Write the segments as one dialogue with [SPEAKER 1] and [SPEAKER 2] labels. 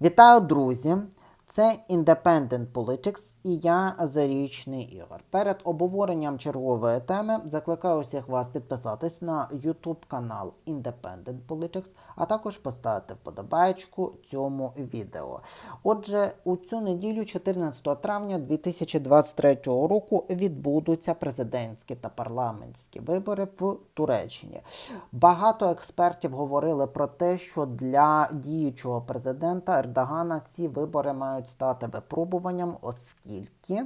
[SPEAKER 1] Вітаю, друзі! Це Independent Politics і я Зарічний Ігор. Перед обговоренням чергової теми закликаю всіх вас підписатись на YouTube канал Independent Politics, а також поставити вподобайку цьому відео. Отже, у цю неділю, 14 травня 2023 року, відбудуться президентські та парламентські вибори в Туреччині. Багато експертів говорили про те, що для діючого президента Ердогана ці вибори мають стати випробуванням, оскільки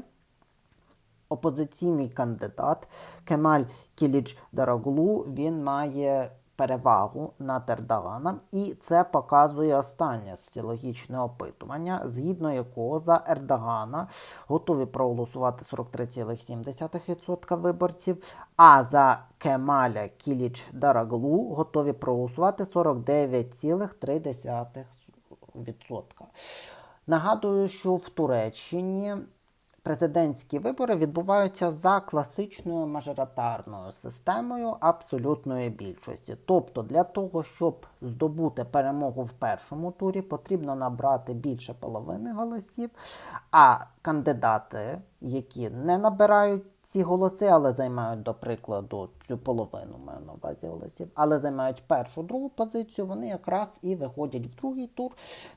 [SPEAKER 1] опозиційний кандидат Кемаль Кіліч Дараглу він має перевагу над Ердоганом, і це показує останнє соціологічне опитування, згідно якого за Ердогана готові проголосувати 43,7% виборців, а за Кемаля Кіліч Дараглу готові проголосувати 49,3%. Нагадую, що в Туреччині президентські вибори відбуваються за класичною мажоритарною системою абсолютної більшості. Тобто, для того, щоб здобути перемогу в першому турі, потрібно набрати більше половини голосів. А кандидати, які не набирають ці голоси, але займають, до прикладу, цю половину маю на увазі голосів, але займають першу другу позицію, вони якраз і виходять в другий тур.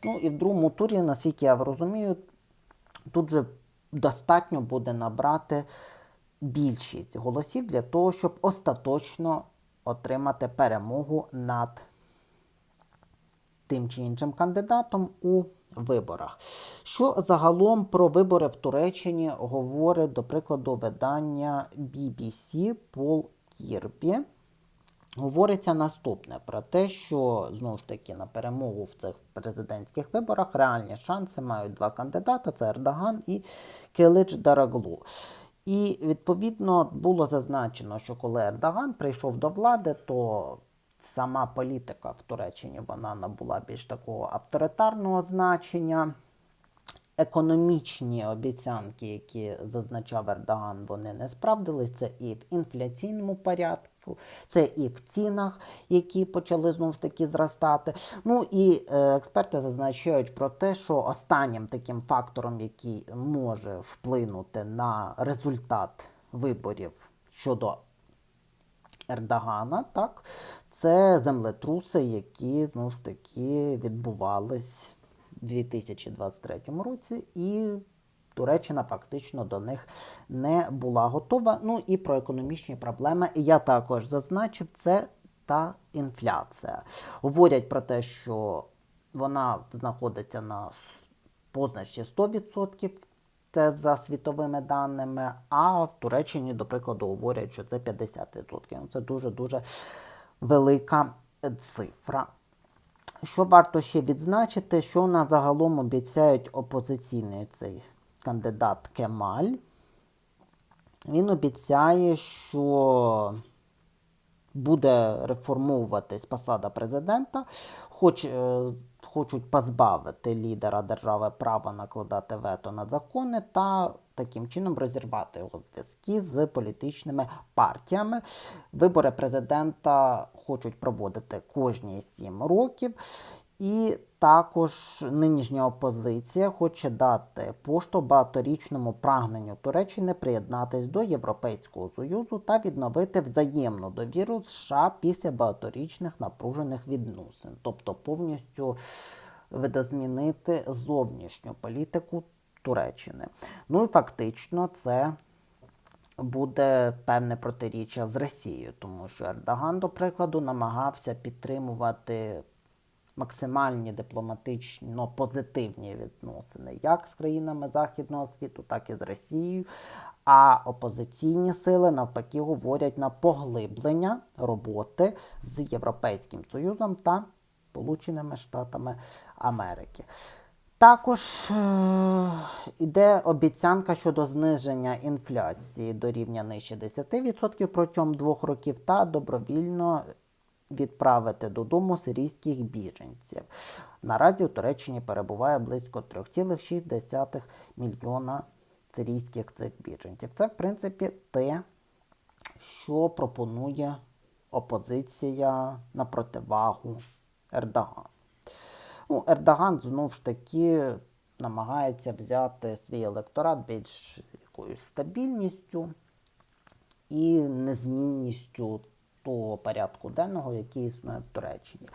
[SPEAKER 1] Ну і в другому турі, наскільки я розумію, тут же достатньо буде набрати більшість голосів для того, щоб остаточно отримати перемогу над тим чи іншим кандидатом у виборах. Що загалом про вибори в Туреччині говорить, до прикладу, видання BBC Пол Кірбі. Говориться наступне про те, що знову ж таки на перемогу в цих президентських виборах реальні шанси мають два кандидати: це Ердоган і Келич Дараглу. І відповідно було зазначено, що коли Ердоган прийшов до влади, то сама політика в Туреччині вона набула більш такого авторитарного значення. Економічні обіцянки, які зазначав Ердоган, вони не справдились. Це і в інфляційному порядку, це і в цінах, які почали знову ж таки зростати. Ну і е, експерти зазначають про те, що останнім таким фактором, який може вплинути на результат виборів щодо Ердогана, так, це землетруси, які знову ж таки відбувались. 2023 році, і Туреччина фактично до них не була готова. Ну і про економічні проблеми я також зазначив це та інфляція. Говорять про те, що вона знаходиться на позначці 100%. Це за світовими даними, а в Туреччині, до прикладу, говорять, що це 50%. Це дуже-дуже велика цифра. Що варто ще відзначити, що на загалом обіцяють опозиційний цей кандидат Кемаль. Він обіцяє, що буде реформовуватись посада президента, хоч е, хочуть позбавити лідера держави права накладати вето на закони та таким чином розірвати його зв'язки з політичними партіями. Вибори президента хочуть проводити кожні сім років. І також нинішня опозиція хоче дати пошту багаторічному прагненню Туреччини приєднатись до Європейського Союзу та відновити взаємну довіру США після багаторічних напружених відносин, тобто повністю видозмінити зовнішню політику Туреччини. Ну і фактично це. Буде певне протиріччя з Росією, тому що Ердоган, до прикладу, намагався підтримувати максимальні дипломатично позитивні відносини як з країнами Західного світу, так і з Росією. А опозиційні сили навпаки говорять на поглиблення роботи з Європейським Союзом та Сполученими Штатами Америки. Також е йде обіцянка щодо зниження інфляції до рівня нижче 10% протягом двох років та добровільно відправити додому сирійських біженців. Наразі у Туреччині перебуває близько 3,6 мільйона сирійських цих біженців. Це, в принципі, те, що пропонує опозиція на противагу Ердогану. Ну, Ердоган знову ж таки намагається взяти свій електорат більш якоюсь стабільністю і незмінністю того порядку денного, який існує в Туреччині.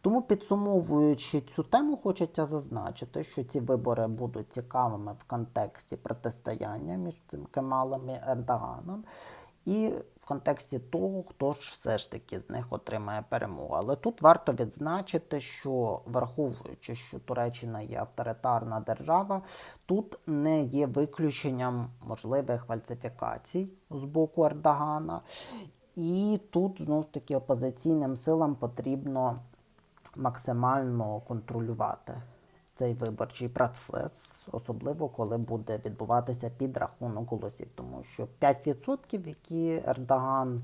[SPEAKER 1] Тому підсумовуючи цю тему, хочеться зазначити, що ці вибори будуть цікавими в контексті протистояння між цим Кемалом і Ердоганом. І в контексті того, хто ж все ж таки з них отримає перемогу. Але тут варто відзначити, що враховуючи, що Туреччина є авторитарна держава, тут не є виключенням можливих фальсифікацій з боку Ердогана. І тут знову ж таки опозиційним силам потрібно максимально контролювати цей виборчий процес, особливо коли буде відбуватися підрахунок голосів, тому що 5%, які Ердоган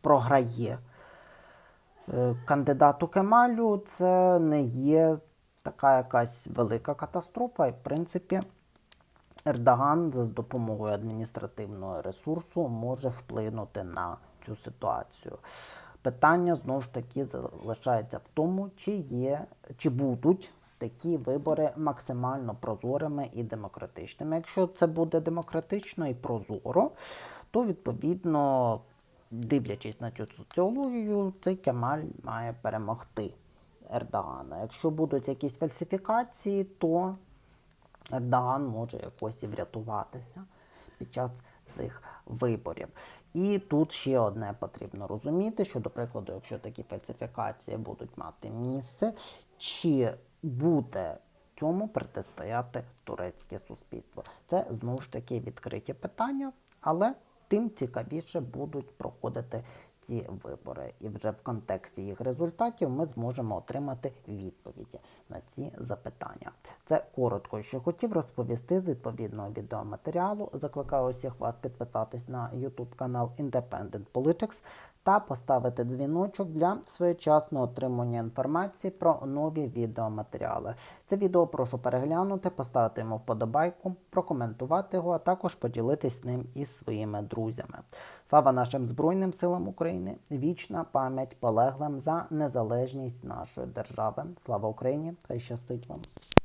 [SPEAKER 1] програє е, кандидату Кемалю, це не є така якась велика катастрофа. І, в принципі, Ердоган за допомогою адміністративного ресурсу може вплинути на цю ситуацію. Питання знову ж таки залишається в тому, чи є, чи будуть такі вибори максимально прозорими і демократичними. Якщо це буде демократично і прозоро, то відповідно, дивлячись на цю соціологію, цей Кемаль має перемогти Ердогана. Якщо будуть якісь фальсифікації, то Ердоган може якось і врятуватися під час цих виборів. І тут ще одне потрібно розуміти, що, до прикладу, якщо такі фальсифікації будуть мати місце, чи буде цьому протистояти турецьке суспільство. Це знову ж таки відкриті питання, але тим цікавіше будуть проходити ці вибори. І вже в контексті їх результатів ми зможемо отримати відповіді на ці запитання. Це коротко, що хотів розповісти з відповідного відеоматеріалу. Закликаю усіх вас підписатись на YouTube канал Independent Politics та поставити дзвіночок для своєчасного отримання інформації про нові відеоматеріали. Це відео прошу переглянути, поставити йому вподобайку, прокоментувати його, а також поділитись ним із своїми друзями. Слава нашим Збройним силам України! Вічна пам'ять полеглим за незалежність нашої держави. Слава Україні! Хай щастить вам!